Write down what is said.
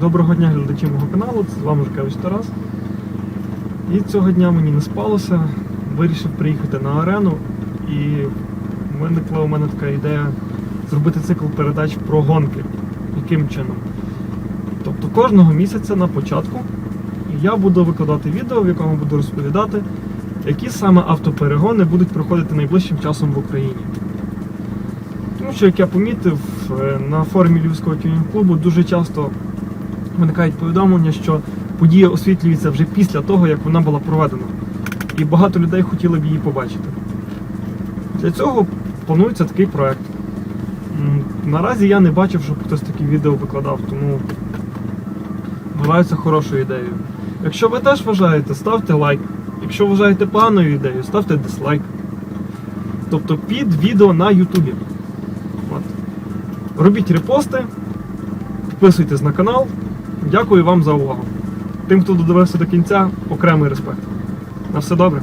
Доброго дня глядачі мого каналу, це з вами Жукевич Тарас. І цього дня мені не спалося. Вирішив приїхати на арену і виникла у мене така ідея зробити цикл передач про гонки. Яким чином? Тобто кожного місяця на початку я буду викладати відео, в якому буду розповідати, які саме автоперегони будуть проходити найближчим часом в Україні. Тому що, як я помітив, е, на форумі Львівського тюнінг-клубу дуже часто виникають повідомлення, що подія освітлюється вже після того, як вона була проведена. І багато людей хотіли б її побачити. Для цього планується такий проект. Наразі я не бачив, щоб хтось такі відео викладав, тому вважаю хорошою ідеєю. Якщо ви теж вважаєте, ставте лайк. Якщо вважаєте поганою ідеєю, ставте дизлайк. Тобто під відео на Ютубі. Робіть репости, підписуйтесь на канал. Дякую вам за увагу. Тим, хто додивився до кінця, окремий респект. На все добре.